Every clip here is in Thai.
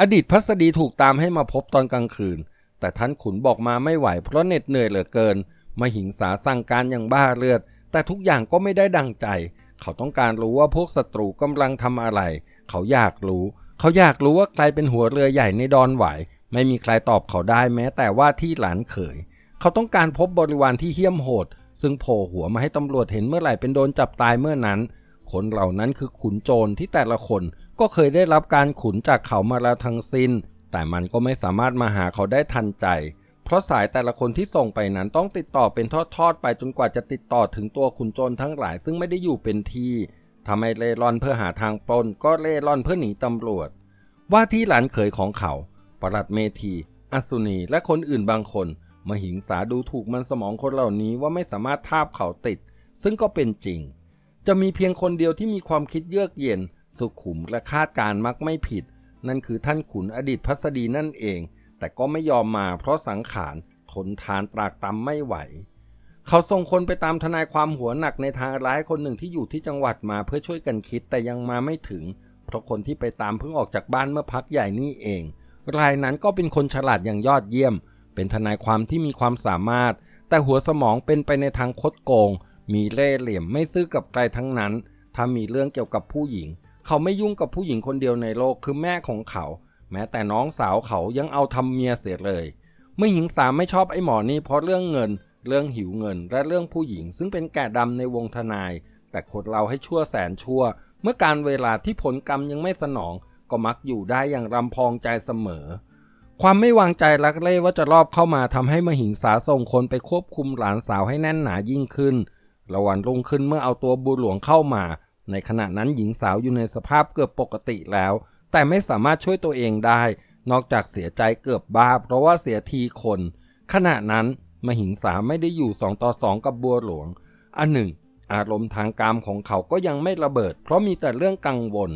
อดีตพัสดีถูกตามให้มาพบตอนกลางคืน แต่ท่านขุนบอกมาไม่ไหวเพราะเหน็ดเหนื่อยเหลือเกิน มาหิงสาสั่งการอย่างบ้าเลือด แต่ทุกอย่างก็ไม่ได้ดังใจ เขาต้องการรู้ว่าพวกศัตรูกำลังทำอะไร เขาอยากรู้ เขาอยากรู้ว่าใครเป็นหัวเรือใหญ่ในดอนไหว ไม่มีใครตอบเขาได้แม้แต่ว่าที่หลานเขย เขาต้องการพบบริวารที่เหี้ยมโหด ซึ่งโผล่หัวมาให้ตำรวจเห็นเมื่อไหร่เป็นโดนจับตายเมื่อนั้น คนเหล่านั้นคือขุนโจรที่แต่ละคน ก็เคยได้รับการขุนจากเขามาแล้วทั้งสิ้น แต่มันก็ไม่สามารถมาหาเขาได้ทันใจ เพราะสายแต่ละคนที่ส่งไปนั้นต้องติดต่อเป็นทอดๆไปจนกว่าจะติดต่อถึงตัวขุนโจรทั้งหลายซึ่งไม่ได้อยู่เป็นที่ทำให้เล่ร่อนเพื่อหาทางปล้นก็เล่ร่อนเพื่อหนีตำรวจ ว่าที่หลานเขยของเขาปรัดเมธีอสุนีและคนอื่นบางคนมาหิงสาดูถูกมันสมองคนเหล่านี้ว่าไม่สามารถทาบเขาติด ซึ่งก็เป็นจริง จะมีเพียงคนเดียวที่มีความคิดเยือกเย็น สุขุมและคาดการมักไม่ผิด นั่นคือท่านขุนอดีตพัสดีนั่นเอง แต่ก็ไม่ยอมมาเพราะสังขารทนทานตรากตำไม่ไหว เขาส่งคนไปตามทนายความหัวหนักในทางร้ายคนหนึ่งที่อยู่ที่จังหวัดมาเพื่อช่วยกันคิดแต่ยังมาไม่ถึง เพราะคนที่ไปตามเพิ่งออกจากบ้านเมื่อพักใหญ่นี่เอง รายนั้นก็เป็นคนฉลาดอย่างยอดเยี่ยม เป็นทนายความที่มีความสามารถ แต่หัวสมองเป็นไปในทางคดโกง มีเล่ห์เหลี่ยมไม่ซื่อกับใครทั้งนั้น ถ้ามีเรื่องเกี่ยวกับผู้หญิง เขาไม่ยุ่งกับผู้หญิงคนเดียวในโลกคือแม่ของเขา แม้แต่น้องสาวเขายังเอาทำเมียเสียเลย เมื่อหญิงสาวไม่ชอบไอ้หมอนี่เพราะเรื่องเงิน เรื่องหิวเงิน และเรื่องผู้หญิง ซึ่งเป็นแก่ดำในวงทนาย แต่คนเราให้ชั่วแสนชั่ว เมื่อการเวลาที่ผลกรรมยังไม่สนอง ก็มักอยู่ได้อย่างรำพองใจเสมอ ความไม่วางใจลักเล่ว่าจะรอบเข้ามาทำให้มหิงสาส่งคนไปควบคุมหลานสาวให้แน่นหนายิ่งขึ้นระวันรุ่งขึ้นเมื่อเอาตัวบุญหลวงเข้ามา ในขณะนั้นหญิงสาวอยู่ในสภาพเกือบปกติแล้ว แต่ไม่สามารถช่วยตัวเองได้ นอกจากเสียใจเกือบบ้า เพราะว่าเสียทีคน ขณะนั้นมหิงสาไม่ได้อยู่สองต่อสองกับบัวหลวง อันหนึ่ง อารมณ์ทางกามของเขาก็ยังไม่ระเบิด เพราะมีแต่เรื่องกังวล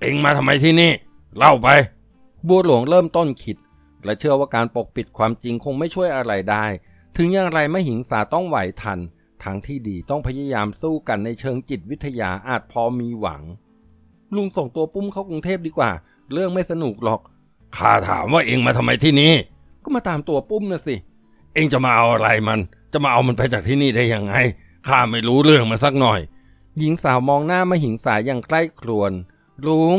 เอ็งมาทำไมที่นี่ เล่าไป บัวหลวงเริ่มต้นคิด และเชื่อว่าการปกปิดความจริงคงไม่ช่วยอะไรได้ ถึงอย่างไรมหิงสาต้องไหวทันางที่ดีต้องพยายามสู้กันในเชิงจิตวิทยาอาจพอมีหวัง ลุงส่งตัวปุ้มเข้ากรุงเทพดีกว่า เรื่องไม่สนุกหรอกข้าถามว่าเองมาทำไมที่นี่ ก็มาตามตัวปุ้มนะสิ เองจะมาเอาอะไรมัน จะมาเอามันไปจากที่นี่ได้ยังไงข้าไม่รู้เรื่องมันสักหน่อย หญิงสาวมองหน้ามาหิงสายอย่างใกล้ครวนลุง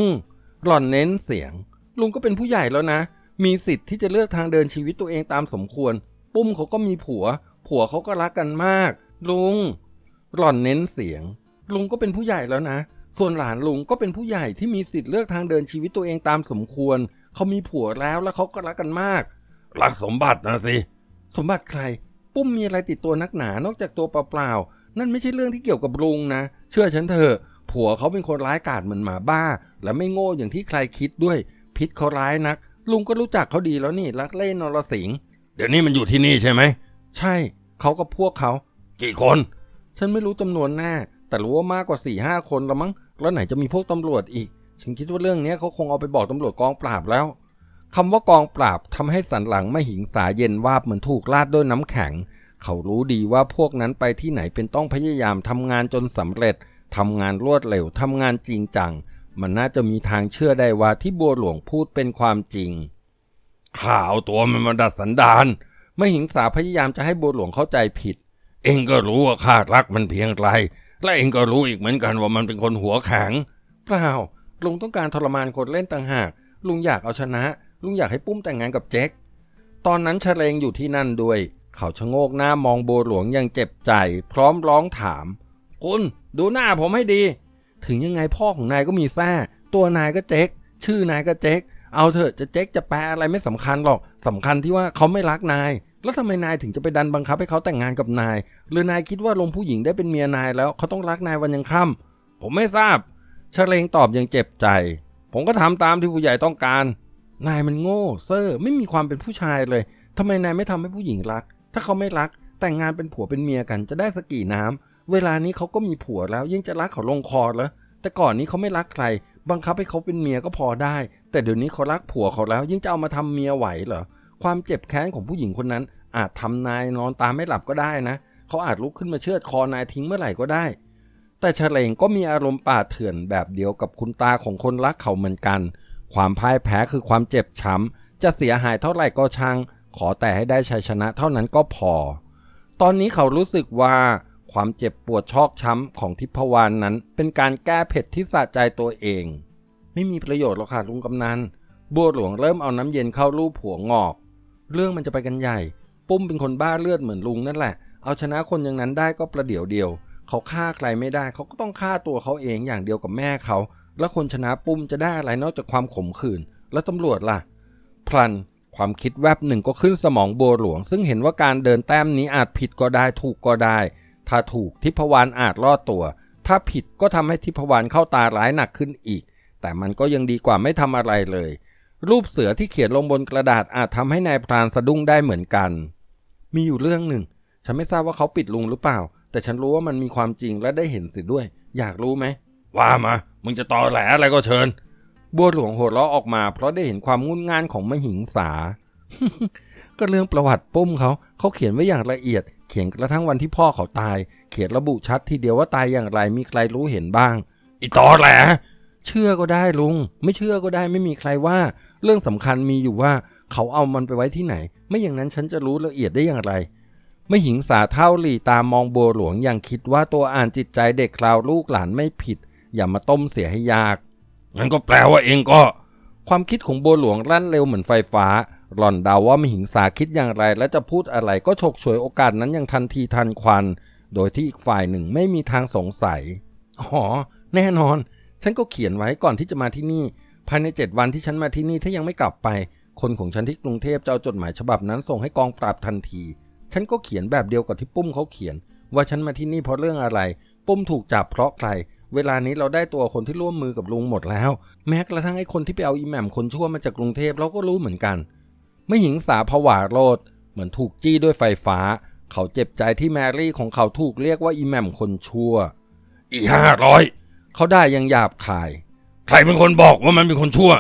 หล่อนเน้นเสียง ลุงก็เป็นผู้ใหญ่แล้วนะ มีสิทธิ์ที่จะเลือกทางเดินชีวิตตัวเองตามสมควร ปุ้มเขาก็มีผัว ผัวเขาก็รักกันมาก ลุง หล่อนเน้นเสียง ลุงก็เป็นผู้ใหญ่แล้วนะ ส่วนหลานลุงก็เป็นผู้ใหญ่ที่มีสิทธิ์เลือกทางเดินชีวิตตัวเองตามสมควร เขามีผัวแล้วแล้วเขาก็รักกันมาก รักสมบัตินะสิ สมบัติใคร ปุ้มมีอะไรติดตัวนักหนานอกจากตัวเปล่าๆ นั่นไม่ใช่เรื่องที่เกี่ยวกับลุงนะ เชื่อฉันเถอะ ผัวเขาเป็นคนร้ายกาจเหมือนหมาบ้า และไม่โง่อย่างที่ใครคิดด้วย พิษเขาร้ายนัก ลุงก็รู้จักเขาดีแล้วนี่รักเล่นนรสิงห์เดี๋ยวนี้มันอยู่ที่นี่ใช่ไหม ใช่ เขากับพวกเขา กี่คน ฉันไม่รู้จำนวนแน่ แต่รู้ว่ามากกว่า4ี่ห้าคนแล้วมั้ง แล้วไหนจะมีพวกตำรวจอีก ฉันคิดว่าเรื่องนี้เขาคงเอาไปบอกตำรวจกองปราบแล้วคำว่ากองปราบทำให้สันหลังไม่หิงสาเย็นวาบเหมือนถูกลาดด้วยน้ำแข็ง เขารู้ดีว่าพวกนั้นไปที่ไหนเป็นต้องพยายามทำงานจนสำเร็จทำงานรวดเร็วทำงานจริงจัง มันน่าจะมีทางเชื่อได้ว่าที่บัวหลวงพูดเป็นความจริงข่าวตัวมันมาดัดสันดานไม่หิงสาพยายามจะให้บัวหลวงเข้าใจผิด เองก็รู้ว่าข้ารักมันเพียงไรและเองก็รู้อีกเหมือนกันว่ามันเป็นคนหัวแข็งเปล่าลุงต้องการทรมานคนเล่นต่างหาก ลุงอยากเอาชนะ ลุงอยากให้ปุ้มแต่งงานกับเจ๊กตอนนั้นเฉลงอยู่ที่นั่นด้วย เขาชะโงกหน้ามองโบหลวงอย่างเจ็บใจ พร้อมร้องถาม คุณดูหน้าผมให้ดี ถึงยังไงพ่อของนายก็มีแท้ตัวนายก็เจ๊กชื่อนายก็เจ๊กเอาเถอะจะเจ๊กจะแปลอะไรไม่สำคัญหรอกสำคัญที่ว่าเขาไม่รักนาย แล้วทำไมนายถึงจะไปดันบังคับให้เขาแต่งงานกับนาย หรือนายคิดว่าลงผู้หญิงได้เป็นเมียนายแล้วเขาต้องรักนายวันยังค่ำผมไม่ทราบเฉลงตอบอย่างเจ็บใจ ผมก็ทำตามที่ผู้ใหญ่ต้องการ นายมันโง่เซอร์ไม่มีความเป็นผู้ชายเลยทำไมนายไม่ทำให้ผู้หญิงรัก ถ้าเขาไม่รัก แต่งงานเป็นผัวเป็นเมียกันจะได้สกี่น้ำเวลานี้เขาก็มีผัวแล้วยังจะรักเขาลงคอแล้ว แต่ก่อนนี้เขาไม่รักใคร บังคับให้เขาเป็นเมียก็พอได้ แต่เดี๋ยวนี้เขารักผัวเขาแล้วยังจะเอามาทำเมียไหวเหรอ ความเจ็บแค้นของผู้หญิงคนนั้น อาจทำนายนอนตาไม่หลับก็ได้นะ เขาอาจลุกขึ้นมาเชือดคอนายทิ้งเมื่อไหร่ก็ได้ แต่เฉลงก็มีอารมณ์ป่าเถื่อนแบบเดียวกับคุณตาของคนรักเขาเหมือนกัน ความพ่ายแพ้คือความเจ็บช้ำจะเสียหายเท่าไหร่ก็ช่าง ขอแต่ให้ได้ชัยชนะเท่านั้นก็พอ ตอนนี้เขารู้สึกว่าความเจ็บปวดชอกช้ำของทิพวานนั้น เป็นการแก้เผ็ดที่สะใจตัวเอง ไม่มีประโยชน์หรอกค่ะลุงกำนันบัวหลวงเริ่มเอาน้ำเย็นเข้ารูปหัวงอก เรื่องมันจะไปกันใหญ่ ปุ้มเป็นคนบ้าเลือดเหมือนลุงนั่นแหละ เอาชนะคนอย่างนั้นได้ก็ประเดี๋ยวเดียว เขาฆ่าใครไม่ได้ เขาก็ต้องฆ่าตัวเขาเองอย่างเดียวกับแม่เขา แล้วคนชนะปุ้มจะได้อะไรนอกจากความขมขื่น แล้วตำรวจล่ะ พลัน ความคิดแวบหนึ่งก็ขึ้นสมองบัวหลวง ซึ่งเห็นว่าการเดินแต้มนี้อาจผิดก็ได้ถูกก็ได้ ถ้าถูกทิพวานอาจรอดตัว ถ้าผิดก็ทำให้ทิพวานเข้าตาร้ายหนักขึ้นอีก แต่มันก็ยังดีกว่าไม่ทำอะไรเลย รูปเสือที่เขียนลงบนกระดาษอาจทำให้นายพรานสะดุ้งได้เหมือนกัน มีอยู่เรื่องหนึ่ง ฉันไม่ทราบว่าเขาปิดลุงหรือเปล่า แต่ฉันรู้ว่ามันมีความจริงและได้เห็นสิด้วย อยากรู้ไหม ว่ามา มึงจะตอแหลอะไรก็เชิญ บัวหลวงโหดล้อออกมา เพราะได้เห็นความงุนงานของมหิงสา ก็เรื่องประวัติปุ้มเขาเขาเขียนไว้อย่างละเอียด เขียนกระทั่งวันที่พ่อเขาตาย เขียนระบุชัดทีเดียวว่าตายอย่างไรมีใครรู้เห็นบ้าง อีตอแหล เชื่อก็ได้ลุง ไม่เชื่อก็ได้ไม่มีใครว่า เรื่องสำคัญมีอยู่ว่าเขาเอามันไปไว้ที่ไหน ไม่อย่างนั้นฉันจะรู้ละเอียดได้อย่างไรไม่หิงสาเท่าหลีตามองบัวหลวงอย่างคิดว่าตัวอ่านจิตใจเด็กคราวลูกหลานไม่ผิด อย่ามาต้มเสียให้ยากงั้นก็แปลว่าเองก็ ความคิดของบัวหลวงลั่นเร็วเหมือนไฟฟ้า หล่อนเดาว่าไม่หิงสาคิดอย่างไร และจะพูดอะไรก็ฉกฉวยโอกาสนั้นอย่างทันทีทันควัน โดยที่อีกฝ่ายหนึ่งไม่มีทางสงสัยอ๋อแน่นอน ฉันก็เขียนไว้ก่อนที่จะมาที่นี่ ภายในเจ็ดวันที่ฉันมาที่นี่ถ้ายังไม่กลับไป คนของฉันที่กรุงเทพจะเอาจดหมายฉบับนั้นส่งให้กองปราบทันที ฉันก็เขียนแบบเดียวกับที่ปุ้มเขาเขียน ว่าฉันมาที่นี่เพราะเรื่องอะไร ปุ้มถูกจับเพราะใคร เวลานี้เราได้ตัวคนที่ร่วมมือกับลุงหมดแล้ว แม้กระทั่งไอ้คนที่ไปเอาอีแหม่มคนชั่วมาจากกรุงเทพเราก็รู้เหมือนกัน ไม่หญิงสาผวาโรดเหมือนถูกจี้ด้วยไฟฟ้า เขาเจ็บใจที่แมรี่ของเขาถูกเรียกว่าอีแหม่มคนชั่ว อีห้าร้อย เขาได้ยังหยาบคาย ใครเป็นคนบอกว่ามันเป็นคนชั่ว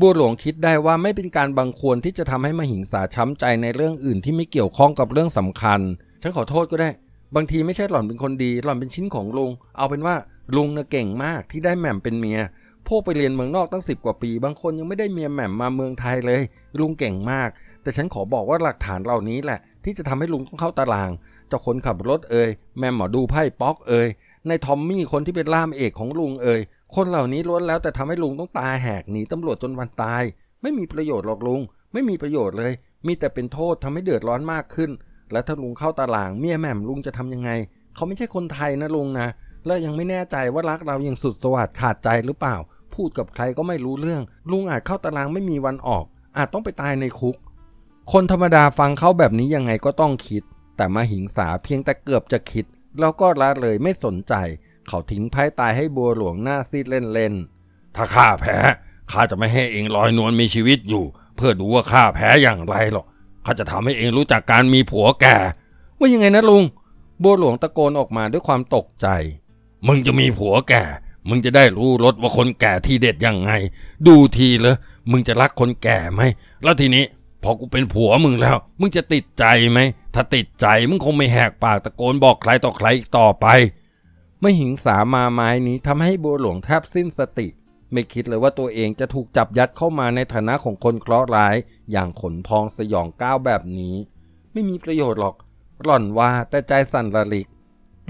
บัวหลวงคิดได้ว่าไม่เป็นการบังควรที่จะทำให้มหิงสาช้ำใจในเรื่องอื่นที่ไม่เกี่ยวข้องกับเรื่องสำคัญ ฉันขอโทษก็ได้ บางทีไม่ใช่หล่อนเป็นคนดี หล่อนเป็นชิ้นของลุง เอาเป็นว่าลุงน่ะเก่งมากที่ได้แหม่มเป็นเมีย พวกไปเรียนเมืองนอกตั้งสิบกว่าปี บางคนยังไม่ได้เมียแหม่มมาเมืองไทยเลย ลุงเก่งมาก แต่ฉันขอบอกว่าหลักฐานเหล่านี้แหละ ที่จะทำให้ลุงต้องเข้าตาราง เจ้าคนขับรถเอ่ยแม่หมอดูไพ่ป๊อกเอ่ย ในทอมมี่คนที่เป็นล่ามเอกของลุงเอ่ยคนเหล่านี้ล้วนแล้วแต่ทำให้ลุงต้องตาแหกหนีตำรวจจนวันตาย ไม่มีประโยชน์หรอกลุง ไม่มีประโยชน์เลย มีแต่เป็นโทษทำให้เดือดร้อนมากขึ้น และถ้าลุงเข้าตารางเมียแหม่มลุงจะทำยังไง เขาไม่ใช่คนไทยนะลุงนะและยังไม่แน่ใจว่ารักเรายังสุดสวัสดขาดใจหรือเปล่า พูดกับใครก็ไม่รู้เรื่อง ลุงอาจเข้าตารางไม่มีวันออก อาจต้องไปตายในคุก คนธรรมดาฟังเขาแบบนี้ยังไงก็ต้องคิด แต่มาหิงสาเพียงแต่เกือบจะคิด แล้วก็ละเลยไม่สนใจ เขาทิ้งไพ่ตายให้บัวหลวงหน้าซีดเล่นๆถ้าข้าแพ้ข้าจะไม่ให้เองลอยนวลมีชีวิตอยู่ เพื่อดูว่าข้าแพ้อย่างไรหรอกข้าจะทำให้เองรู้จักการมีผัวแก่ ว่ายังไงนะลุง บัวหลวงตะโกนออกมาด้วยความตกใจ มึงจะมีผัวแก่ มึงจะได้รู้รสว่าคนแก่ที่เด็ดยังไง ดูทีเลยมึงจะรักคนแก่ไหมแล้วทีนี้ อกูเป็นผัวมึงแล้ว มึงจะติดใจไหม ถ้าติดใจมึงคงไม่แหกปากตะโกนบอกใครต่อใครอีกต่อไปไม่หิงสามาไม้นี้ทำให้บัวหลวงแทบสิ้นสติ ไม่คิดเลยว่าตัวเองจะถูกจับยัดเข้ามาในฐานะของคนเคราะห์ร้าย อย่างขนพองสยองก้าวแบบนี้ ไม่มีประโยชน์หรอก หล่อนว่าแต่ใจสั่นระลิก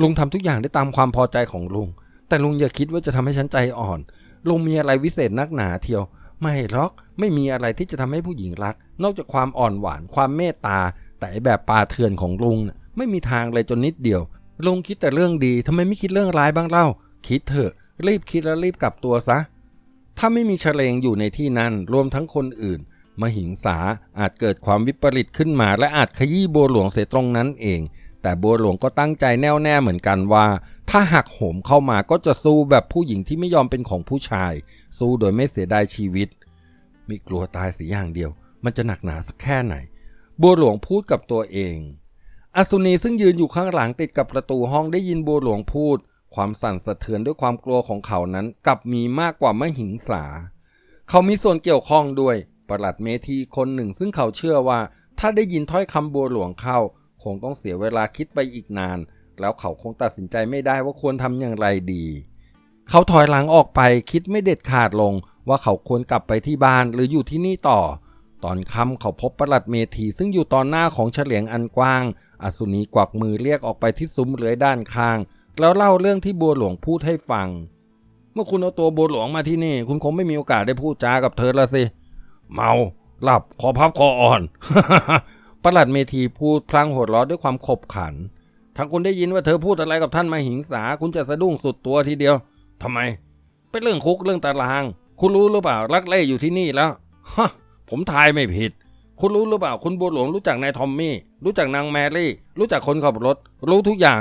ลุงทำทุกอย่างได้ตามความพอใจของลุง แต่ลุงอย่าคิดว่าจะทำให้ฉันใจอ่อน ลุงมีอะไรวิเศษนักหนาเทียว ไม่หรอกไม่มีอะไรที่จะทำให้ผู้หญิงรัก นอกจากความอ่อนหวานความเมตตา แต่แบบปลาเถื่อนของลุงน่ะไม่มีทางเลยจนนิดเดียว ลุงคิดแต่เรื่องดีทำไมไม่คิดเรื่องร้ายบ้างเล่า คิดเถอะ รีบคิดแล้วรีบกลับตัวซะ ถ้าไม่มีเฉลงอยู่ในที่นั้นรวมทั้งคนอื่น มหิงสาอาจเกิดความวิปริตขึ้นมา และอาจขยี้บัวหลวงเสียตรงนั้นเอง แต่บัวหลวงก็ตั้งใจแน่วแน่เหมือนกันว่า ถ้าหักโหมเข้ามาก็จะสู้แบบผู้หญิงที่ไม่ยอมเป็นของผู้ชาย สู้โดยไม่เสียดายชีวิต มีกลัวตายสีอย่างเดียว มันจะหนักหนาสักแค่ไหน บัวหลวงพูดกับตัวเองอสุนีซึ่งยืนอยู่ข้างหลังติดกับประตูห้องได้ยินบัวหลวงพูด ความสั่นสะเทือนด้วยความกลัวของเขานั้นกลับมีมากกว่ามหิงสา เขามีส่วนเกี่ยวข้องด้วยประหลัดเมธีคนหนึ่งซึ่งเขาเชื่อว่า ถ้าได้ยินถ้อยคำบัวหลวงเข้า คงต้องเสียเวลาคิดไปอีกนาน แล้วเขาคงตัดสินใจไม่ได้ว่าควรทำอย่างไรดี เขาถอยหลังออกไปคิดไม่เด็ดขาดลงว่าเขาควรกลับไปที่บ้านหรืออยู่ที่นี่ต่อ ตอนค่ำเขาพบประหลัดเมธีซึ่งอยู่ตอนหน้าของเฉลียงอันกว้าง อสุนีกวักมือเรียกออกไปที่ซุ้มเรือยด้านข้าง แล้วเล่าเรื่องที่บัวหลวงพูดให้ฟัง เมื่อคุณเอาตัวบัวหลวงมาที่นี่ คุณคงไม่มีโอกาสได้พูดจากับเธอละสิ เมาหลับคอพับคออ่อน ประหลัดเมธีพูดพลางหัวเราะด้วยความขบขันถ้าคุณได้ยินว่าเธอพูดอะไรกับท่านมาหิงสา คุณจะสะดุ้งสุดตัวทีเดียวทำไม เป็นเรื่องคุกเรื่องตาราง คุณรู้หรือเปล่ารักเล่อยู่ที่นี่แล้ว ฮะ ผมทายไม่ผิด คุณรู้หรือเปล่า คุณบัวหลวงรู้จักนายทอมมี่ รู้จักนางแมรี่ รู้จักคนขับรถ รู้ทุกอย่าง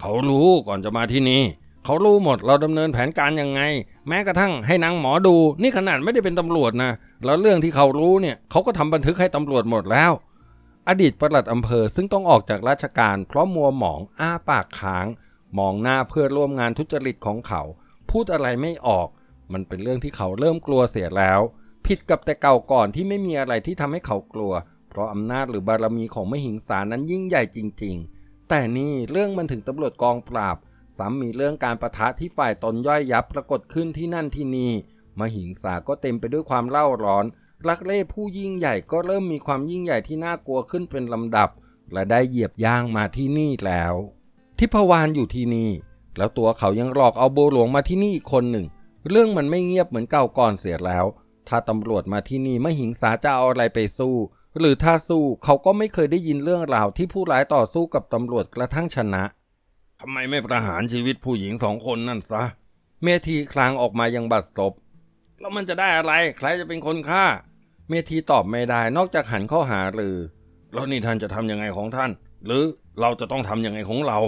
เขารู้ก่อนจะมาที่นี่เขารู้หมดเราดำเนินแผนการยังไง แม้กระทั่งให้นางหมอดู นี่ขนาดไม่ได้เป็นตำรวจนะแล้วเรื่องที่เขารู้เนี่ยเขาก็ทำบันทึกให้ตำรวจหมดแล้ว อดีตปลัดอำเภอซึ่งต้องออกจากราชการเพราะมัวหมองอ้าปากค้าง มองหน้าเพื่อนร่วมงานทุจริตของเขา พูดอะไรไม่ออก มันเป็นเรื่องที่เขาเริ่มกลัวเสียแล้ว ผิดกับแต่เก่าก่อนที่ไม่มีอะไรที่ทำให้เขากลัว เพราะอำนาจหรือบารมีของมหิงสานั้นยิ่งใหญ่จริง ๆ แต่นี่เรื่องมันถึงตำรวจกองปราบซ้ำมีเรื่องการประทะที่ฝ่ายตนย่อยยับปรากฏขึ้นที่นั่นที่นี่มหิงสาก็เต็มไปด้วยความเล่าร้อน ลักเล่ผู้ยิ่งใหญ่ก็เริ่มมีความยิ่งใหญ่ที่น่ากลัวขึ้นเป็นลำดับ และได้เหยียบย่างมาที่นี่แล้ว ทิพวานอยู่ที่นี่ แล้วตัวเขายังหลอกเอาโบหลวงมาที่นี่อีกคนหนึ่ง เรื่องมันไม่เงียบเหมือนเก่าก่อนเสียแล้ว ถ้าตำรวจมาที่นี่ไม่หิงสาจะเอาอะไรไปสู้ หรือถ้าสู้เขาก็ไม่เคยได้ยินเรื่องราวที่ผู้ร้ายต่อสู้กับตำรวจกระทั่งชนะทำไมไม่ประหารชีวิตผู้หญิงสองคนนั่นซะ เมธีคลางออกมายังบัดศพแล้วมันจะได้อะไร ใครจะเป็นคนฆ่า เมธีตอบไม่ได้นอกจากหันเข้าหาลือ แล้วนี่ท่านจะทำยังไงของท่าน หรือเราจะต้องทำยังไงของเรา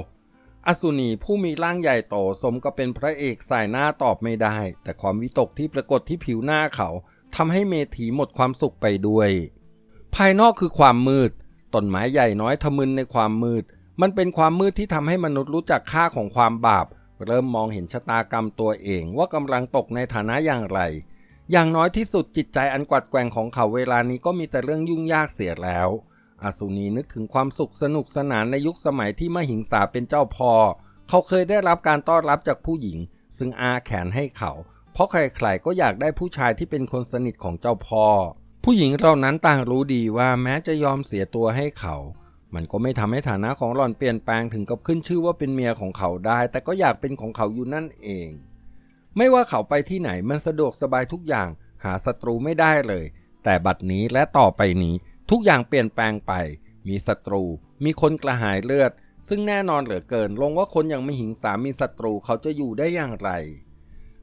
อสุนีผู้มีร่างใหญ่โตสมกับเป็นพระเอกสายหน้าตอบไม่ได้ แต่ความวิตกที่ปรากฏที่ผิวหน้าเขาทำให้เมธีหมดความสุขไปด้วย ภายนอกคือความมืดต้นไม้ใหญ่น้อยทะมึนในความมืด มันเป็นความมืดที่ทำให้มนุษย์รู้จักค่าของความบาป เริ่มมองเห็นชะตากรรมตัวเองว่ากำลังตกในฐานะอย่างไร อย่างน้อยที่สุดจิตใจอันกวัดแกว่งของเขาเวลานี้ก็มีแต่เรื่องยุ่งยากเสียแล้วอาสุนีนึกถึงความสุขสนุกสนานในยุคสมัยที่มหิงสาเป็นเจ้าพ่อเขาเคยได้รับการต้อนรับจากผู้หญิง ซึ่งอาแขนให้เขา เพราะใครๆก็อยากได้ผู้ชายที่เป็นคนสนิทของเจ้าพ่อผู้หญิงเหล่านั้นต่างรู้ดีว่าแม้จะยอมเสียตัวให้เขา มันก็ไม่ทำให้ฐานะของหล่อนเปลี่ยนแปลงถึงกับขึ้นชื่อว่าเป็นเมียของเขาได้ แต่ก็อยากเป็นของเขาอยู่นั่นเอง ไม่ว่าเขาไปที่ไหนมันสะดวกสบายทุกอย่าง หาศัตรูไม่ได้เลย แต่บัดนี้และต่อไปนี้ทุกอย่างเปลี่ยนแปลงไป มีศัตรู มีคนกระหายเลือด ซึ่งแน่นอนเหลือเกิน ลงว่าคนอย่างไม่หิงสามีศัตรูเขาจะอยู่ได้อย่างไร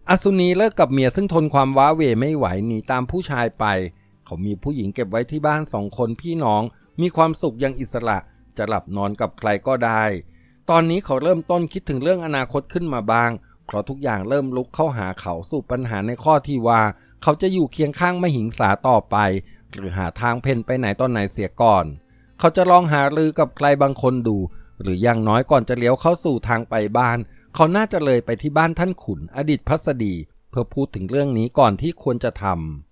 อสุนีเลิกกับเมียซึ่งทนความว้าเหวไม่ไหวหนีตามผู้ชายไป เขามีผู้หญิงเก็บไว้ที่บ้านสองคนพี่น้อง มีความสุขอย่างอิสระ จะหลับนอนกับใครก็ได้ ตอนนี้เขาเริ่มต้นคิดถึงเรื่องอนาคตขึ้นมาบ้าง เพราะทุกอย่างเริ่มลุกเข้าหาเขาสู่ปัญหาในข้อที่ว่า เขาจะอยู่เคียงข้างมหิงสาต่อไป หรือหาทางเพ่นไปไหนตอนไหนเสียก่อน เขาจะลองหารือกับใครบางคนดู หรืออย่างน้อยก่อนจะเลี้ยวเข้าสู่ทางไปบ้าน เขาน่าจะเลยไปที่บ้านท่านขุนอดีตพัสดี เพื่อพูดถึงเรื่องนี้ก่อนที่ควรจะท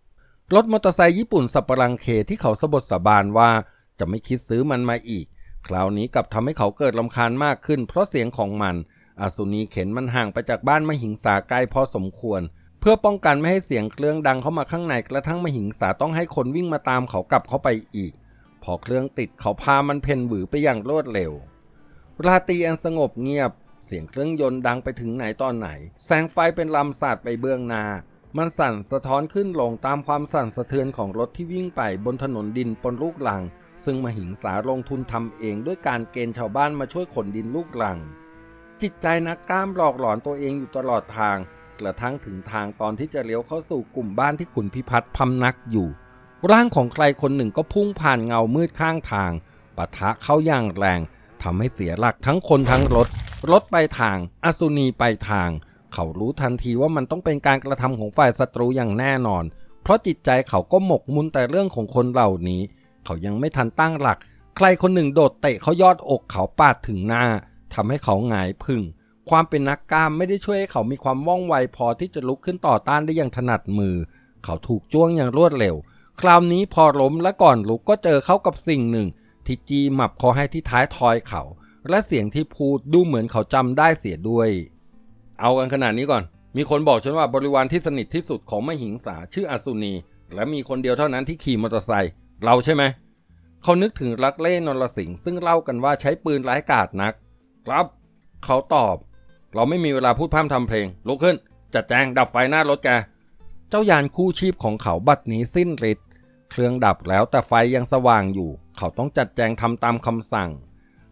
ำรถมอเตอร์ไซค์ญี่ปุ่นสับปะรังเคที่เขาสะบดสบานว่า จะไม่คิดซื้อมันมาอีก คราวนี้กลับทำให้เขาเกิดลำคาญมากขึ้น เพราะเสียงของมัน อาสุนีเข็นมันห่างไปจากบ้านมหิงสาไกลพอสมควร เพื่อป้องกันไม่ให้เสียงเครื่องดังเข้ามาข้างในกระทั่งมหิงสาต้องให้คนวิ่งมาตามเขากลับเข้าไปอีก พอเครื่องติดเขาพามันเพ่นหวือไปอย่างรวดเร็ว ราตรีอันสงบเงียบ เสียงเครื่องยนต์ดังไปถึงไหนตอนไหน แสงไฟเป็นลำสาดไปเบื้องหน้ามันสั่นสะท้อนขึ้นลงตามความสั่นสะเทือนของรถที่วิ่งไปบนถนนดินปนลูกลัง ซึ่งมหิงสาลงทุนทำเองด้วยการเกณฑ์ชาวบ้านมาช่วยขนดินลูกลัง จิตใจนักกล้ามหลอกหลอนตัวเองอยู่ตลอดทาง กระทั่งถึงทางตอนที่จะเลี้ยวเข้าสู่กลุ่มบ้านที่ขุนพิพัฒน์พำนักอยู่ ร่างของใครคนหนึ่งก็พุ่งผ่านเงามืดข้างทางปะทะเข้าอย่างแรงทำให้เสียหลักทั้งคนทั้งรถ รถไปทางอสุนีไปทาง เขารู้ทันทีว่ามันต้องเป็นการกระทำของฝ่ายศัตรูอย่างแน่นอน เพราะจิตใจเขาก็หมกมุ่นแต่เรื่องของคนเหล่านี้ เขายังไม่ทันตั้งหลัก ใครคนหนึ่งโดดเตะเขายอดอกเขาปาดถึงหน้า ทำให้เขาหงายพึ่ง ความเป็นนักกล้ามไม่ได้ช่วยให้เขามีความว่องไวพอที่จะลุกขึ้นต่อต้านได้อย่างถนัดมือ เขาถูกจ้วงอย่างรวดเร็ว คราวนี้พอล้มและก่อนลุกก็เจอเข้ากับสิ่งหนึ่ง ที่จีหมับคอให้ที่ท้ายทอยเขา และเสียงที่พูดดูเหมือนเขาจำได้เสียด้วย เอากันขนาดนี้ก่อน มีคนบอกฉันว่าบริวารที่สนิทที่สุดของมหิงสาชื่ออาสุนีและมีคนเดียวเท่านั้นที่ขี่มอเตอร์ไซค์เราใช่ไหมเขานึกถึงรักเล่นนรสิงห์ซึ่งเล่ากันว่าใช้ปืนร้ายกาจนัก ครับ เขาตอบ เราไม่มีเวลาพูดพร่ำทำเพลง ลุกขึ้น จัดแจงดับไฟหน้ารถแก เจ้ายานคู่ชีพของเขาบัดนี้สิ้นฤทธิ์เครื่องดับแล้วแต่ไฟยังสว่างอยู่ เขาต้องจัดแจงทำตามคำสั่ง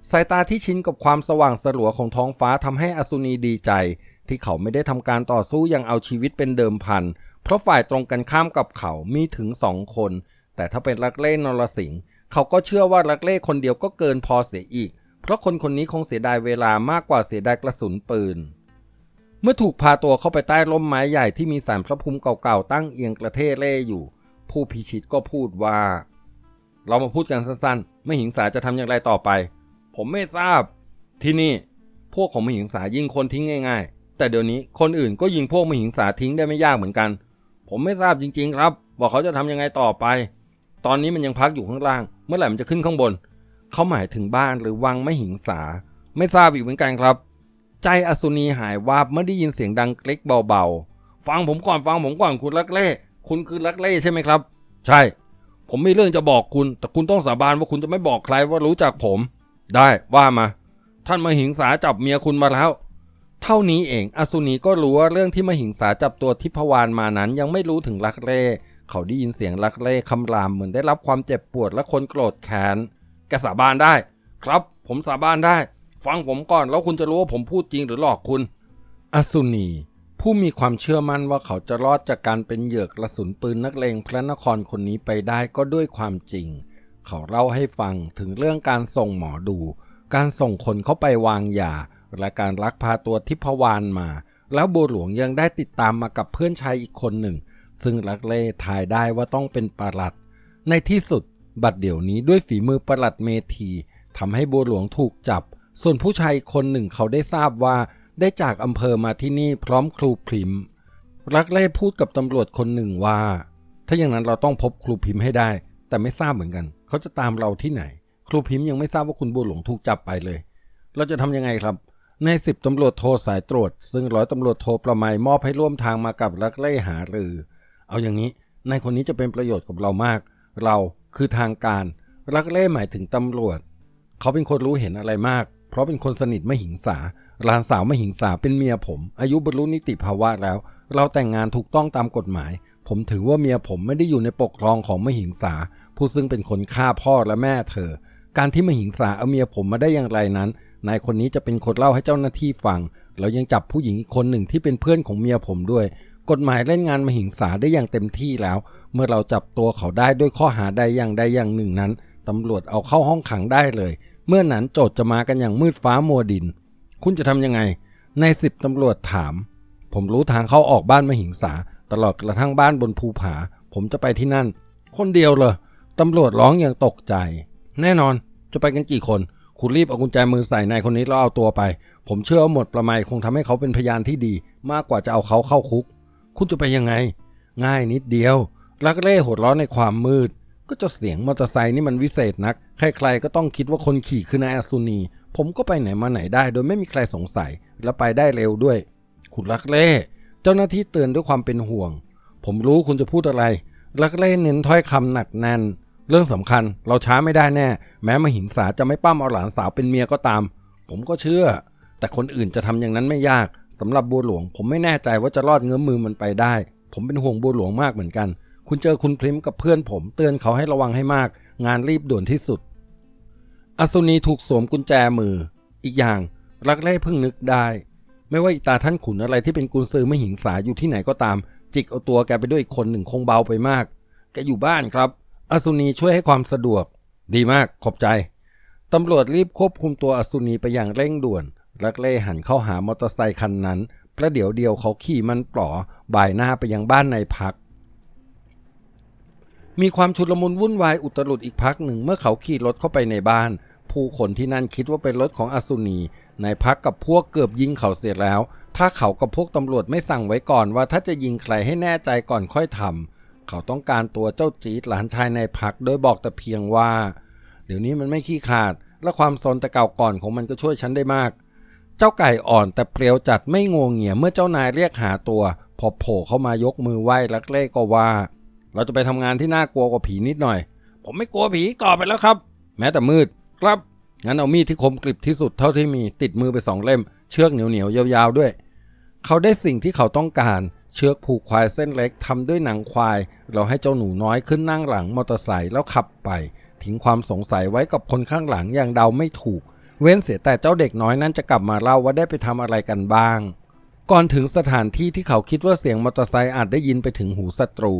สายตาที่ชินกับความสว่างสลัวของท้องฟ้าทำให้อสุนีดีใจ ที่เขาไม่ได้ทำการต่อสู้ยังเอาชีวิตเป็นเดิมพัน เพราะฝ่ายตรงกันข้ามกับเขามีถึงสองคน แต่ถ้าเป็นรักเล่นนรสิงห์เขาก็เชื่อว่ารักเล่คนเดียวก็เกินพอเสียอีก เพราะคนคนนี้คงเสียดายเวลามากกว่าเสียดายกระสุนปืน เมื่อถูกพาตัวเข้าไปใต้ร่มไม้ใหญ่ที่มีสารพระภูมิเก่าๆตั้งเอียงกระเทเล่อยู่ ผู้พิชิตก็พูดว่า เรามาพูดกันสั้นๆ ไม่หิงสาจะทำอย่างไรต่อไป ผมไม่ทราบ ที่นี่ พวกของมหิงสายิงคนทิ้งง่าย ๆ แต่เดี๋ยวนี้คนอื่นก็ยิงพวกมหิงสาทิ้งได้ไม่ยากเหมือนกัน ผมไม่ทราบจริง ๆ ครับว่าเขาจะทำยังไงต่อไป ตอนนี้มันยังพักอยู่ข้างล่าง เมื่อไหร่มันจะขึ้นข้างบน เขาหมายถึงบ้านหรือวังไม่หิงสา ไม่ทราบอีกเหมือนกันครับ ใจอสุนีหายวาบเมื่อได้ยินเสียงดังเกล็กเบาๆ ฟังผมก่อนฟังผมก่อนคุณลักเล่ คุณคือลักเล่ใช่ไหมครับ ใช่ ผมมีเรื่องจะบอกคุณ แต่คุณต้องสาบานว่าคุณจะไม่บอกใครว่ารู้จักผม ได้ว่ามา ท่านมาหิงสาจับเมียคุณมาแล้ว เท่านี้เองอสุนีก็รู้ว่าเรื่องที่มาหิงสาจับตัวทิพวานมานั้น ยังไม่รู้ถึงลักเล่เขาได้ยินเสียงลักเล่คำรามเหมือนได้รับความเจ็บปวดและคนโกรธแค้น แกสาบานได้ ครับ ผมสาบานได้ ฟังผมก่อนแล้วคุณจะรู้ว่าผมพูดจริงหรือหลอกคุณอสุนีผู้มีความเชื่อมั่นว่าเขาจะรอดจากการเป็นเหยือกกระสุนปืนนักเลงพระนครคนนี้ไปได้ก็ด้วยความจริง เขาเล่าให้ฟังถึงเรื่องการส่งหมอดู การส่งคนเข้าไปวางยาและการลักพาตัวทิพวานมา แล้วบัวหลวงยังได้ติดตามมากับเพื่อนชายอีกคนหนึ่ง ซึ่งลักเล่ทายได้ว่าต้องเป็นปลัด ในที่สุด บัดเดี๋ยวนี้ด้วยฝีมือประหลัดเมธีทำให้บัวหลวงถูกจับ ส่วนผู้ชายคนหนึ่งเขาได้ทราบว่า ได้จากอำเภอมาที่นี่พร้อมครูพริม รักเล่พูดกับตำรวจคนหนึ่งว่า ถ้าอย่างนั้นเราต้องพบครูพิมพ์ให้ได้ แต่ไม่ทราบเหมือนกัน เขาจะตามเราที่ไหน ครูพิมพ์ยังไม่ทราบว่าคุณบัวหลวงถูกจับไปเลย เราจะทำยังไงครับในสิบตำรวจโทสายตรวจ ซึ่งร้อยตำรวจโทประไมยมอบให้ร่วมทางมากับรักเล่หารือ เอาอย่างนี้นายคนนี้จะเป็นประโยชน์กับเรามาก เรา คือทางการ รักเล่หมายถึงตำรวจ เขาเป็นคนรู้เห็นอะไรมาก เพราะเป็นคนสนิทไม่หิงสาหลานสาวไม่หิงสาเป็นเมียผม อายุบรรลุนิติภาวะแล้ว เราแต่งงานถูกต้องตามกฎหมาย ผมถือว่าเมียผมไม่ได้อยู่ในปกครองของมหิงสา ผู้ซึ่งเป็นคนฆ่าพ่อและแม่เธอ การที่มหิงสาเอาเมียผมมาได้อย่างไรนั้นนายคนนี้จะเป็นคนเล่าให้เจ้าหน้าที่ฟัง แล้วยังจับผู้หญิงอีกคนหนึ่งที่เป็นเพื่อนของเมียผมด้วย กฎหมายเล่นงานมหิงสาได้อย่างเต็มที่แล้ว เมื่อเราจับตัวเขาได้ด้วยข้อหาใดอย่างใดอย่างหนึ่งนั้นตำรวจเอาเข้าห้องขังได้เลย เมื่อนั้นโจทย์จะมากันอย่างมืดฟ้ามัวดิน คุณจะทำยังไง ในสิบตำรวจถาม ผมรู้ทางเข้าออกบ้านมหิงสา ตลอดกระทั่งบ้านบนภูผา ผมจะไปที่นั่น คนเดียวเลยตำรวจร้องอย่างตกใจ แน่นอนจะไปกันกี่คน คุณรีบเอากุญแจมือใส่นายคนนี้แล้วเอาตัวไป ผมเชื่อว่าหมดประไมยคงทำให้เขาเป็นพยานที่ดี มากกว่าจะเอาเขาเข้าคุก คุณจะไปยังไง ง่ายนิดเดียว ลักเล่โหดร้อนในความมืด ก็จะเสียงมอเตอร์ไซค์นี่มันวิเศษนัก ใครๆก็ต้องคิดว่าคนขี่คือนายอสุนี ผมก็ไปไหนมาไหนได้ โดยไม่มีใครสงสัย และไปได้เร็วด้วย คุณลักเล่ เจ้าหน้าที่เตือนด้วยความเป็นห่วง ผมรู้คุณจะพูดอะไร ลักเล่เน้นถ้อยคำหนักแน่น เรื่องสำคัญ เราช้าไม่ได้แน่ แม้มหิงสาจะไม่ปั้มเอาหลานสาวเป็นเมียก็ตาม ผมก็เชื่อ แต่คนอื่นจะทำอย่างนั้นไม่ยาก สำหรับบัวหลวง ผมไม่แน่ใจว่าจะรอดเงื้อมือมันไปได้ ผมเป็นห่วงบัวหลวงมากเหมือนกัน คุณเจอคุณพริมกับเพื่อนผม เตือนเขาให้ระวังให้มาก งานรีบด่วนที่สุดอสุนีถูกสวมกุญแจมือ อีกอย่าง รักเล่เพิ่งนึกได้ ไม่ว่าอีตาท่านขุนอะไรที่เป็นกุญซือไม่หิงสาอยู่ที่ไหนก็ตาม จิกเอาตัวแกไปด้วยอีกคนหนึ่งคงเบาไปมากแกอยู่บ้านครับอสุนีช่วยให้ความสะดวก ดีมากขอบใจตำรวจรีบควบคุมตัวอสุนีไปอย่างเร่งด่วน ลักเล่หันเข้าหามอเตอร์ไซคันนั้นประเดี๋ยวเดียวเขาขี่มันปล่อบ่ายหน้าไปยังบ้านในพัก มีความชุลมุนวุ่นวายอุตรุดอีกพักหนึ่งเมื่อเขาขี่รถเข้าไปในบ้าน ผู้คนที่นั่นคิดว่าเป็นรถของอสุนีนายพักกับพวกเกือบยิงเขาเสียแล้ว ถ้าเขากับพวกตำรวจไม่สั่งไว้ก่อนว่าถ้าจะยิงใครให้แน่ใจก่อนค่อยทำเขาต้องการตัวเจ้าจีดหลานชายนายพักโดยบอกแต่เพียงว่า เดี๋ยวนี้มันไม่ขี้ขาดและความซนแต่เก่าก่อนของมันก็ช่วยฉันได้มาก เจ้าไก่อ่อนแต่เปรียวจัดไม่งงเงียเมื่อเจ้านายเรียกหาตัว พอโผล่เข้ามายกมือไหว้ลักเล่ก็ว่า เราจะไปทำงานที่น่ากลัวกว่าผีนิดหน่อย ผมไม่กลัวผีต่อไปแล้วครับ แม้แต่มืดครับงั้นเอามีดที่คมกริบที่สุดเท่าที่มีติดมือไปสองเล่ม เชือกเหนียวๆยาวๆด้วย เขาได้สิ่งที่เขาต้องการ เชือกผูกควายเส้นเล็กทำด้วยหนังควาย เราให้เจ้าหนูน้อยขึ้นนั่งหลังมอเตอร์ไซค์แล้วขับไป ทิ้งความสงสัยไว้กับคนข้างหลังอย่างเดาไม่ถูก เว้นเสียแต่เจ้าเด็กน้อยนั้นจะกลับมาเล่าว่าได้ไปทำอะไรกันบ้าง ก่อนถึงสถานที่ที่เขาคิดว่าเสียงมอเตอร์ไซค์อาจได้ยินไปถึงหูศัตรู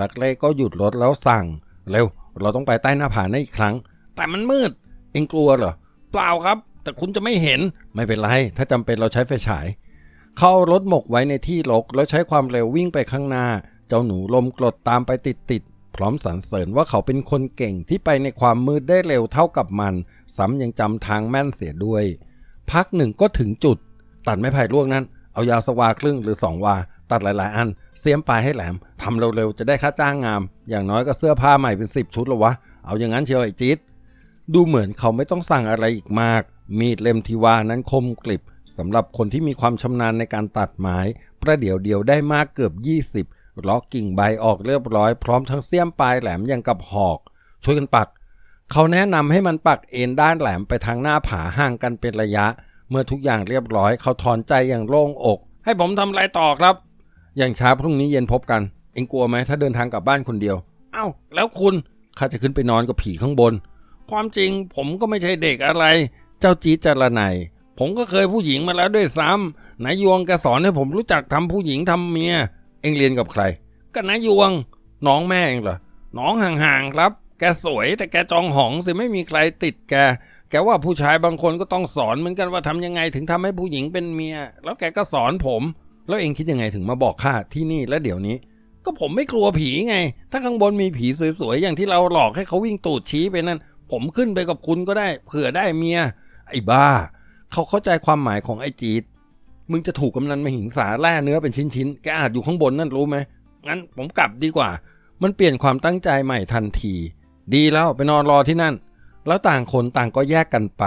ลักเล่ก็หยุดรถแล้วสั่ง เร็ว เราต้องไปใต้หน้าผานั่นอีกครั้ง แต่มันมืด เอ็งกลัวเหรอ เปล่าครับ แต่คุณจะไม่เห็น ไม่เป็นไร ถ้าจำเป็นเราใช้ไฟฉาย เขาเารถหมกไว้ในที่รกแล้วใช้ความเร็ววิ่งไปข้างหน้า เจ้าหนูลมกรดตามไปติดๆ พร้อมสรรเสริญว่าเขาเป็นคนเก่งที่ไปในความมืดได้เร็วเท่ากับมัน ซ้ำยังจำทางแม่นเสียด้วย พักหนึ่งก็ถึงจุด ตัดไม้ไผ่ลวกนั้น เอายาวสวาครึ่งหรือสองวา ตัดหลาย ๆ อัน เสียมปลายให้แหลมทำเร็ว ๆ จะได้ค่าจ้างงาม อย่างน้อยก็เสื้อผ้าใหม่เป็นสิบชุดล้วะ เอาอย่างนั้นเชียวไอ้จี๊ดดูเหมือนเขาไม่ต้องสั่งอะไรอีกมาก มีดเล่มที่ว่านั้นคมกริบสำหรับคนที่มีความชำนาญในการตัดไม้ประเดี๋ยวเดียวได้มากเกือบ20 ล็อกกิ่งใบออกเรียบร้อยพร้อมทั้งเสี้ยมปลายแหลมย่างกับหอก ช่วยกันปัก เขาแนะนำให้มันปักเอ็นด้านแหลมไปทางหน้าผาห่างกันเป็นระยะ เมื่อทุกอย่างเรียบร้อย เขาถอนใจอย่างโล่งอก ให้ผมทำอะไรต่อครับ อย่างช้าพรุ่งนี้เย็นพบกัน เอ็งกลัวไหมถ้าเดินทางกลับบ้านคนเดียวเอ้าแล้วคุณข้าจะขึ้นไปนอนกับผีข้างบน ความจริงผมก็ไม่ใช่เด็กอะไร เจ้าจีจารไนยผมก็เคยผู้หญิงมาแล้วด้วยซ้ำนายยวงแกสอนให้ผมรู้จักทำผู้หญิงทำเมีย องเรียนกับใคร ก็นายยวง น้องแม่เองเหรอ น้องห่างๆครับ แกสวยแต่แกจองหองสิไม่มีใครติดแก แกว่าผู้ชายบางคนก็ต้องสอนเหมือนกันว่าทำยังไงถึงทำให้ผู้หญิงเป็นเมีย แล้วแกก็สอนผม แล้วเองคิดยังไงถึงมาบอกข้าที่นี่และเดี๋ยวนี้ ก็ผมไม่กลัวผีไง ถ้าข้างบนมีผีสวยๆอย่างที่เราหลอกให้เขาวิ่งตูดชี้ไปนั่น ผมขึ้นไปกับคุณก็ได้ เผื่อได้เมีย ไอ้บ้า เขาเข้าใจความหมายของไอ้จีด มึงจะถูกกำนันมาหิงสาแล่เนื้อเป็นชิ้นๆ แกอาจอยู่ข้างบนนั่นรู้ไหม งั้นผมกลับดีกว่า มันเปลี่ยนความตั้งใจใหม่ทันที ดีแล้วไปนอนรอที่นั่น แล้วต่างคนต่างก็แยกกันไป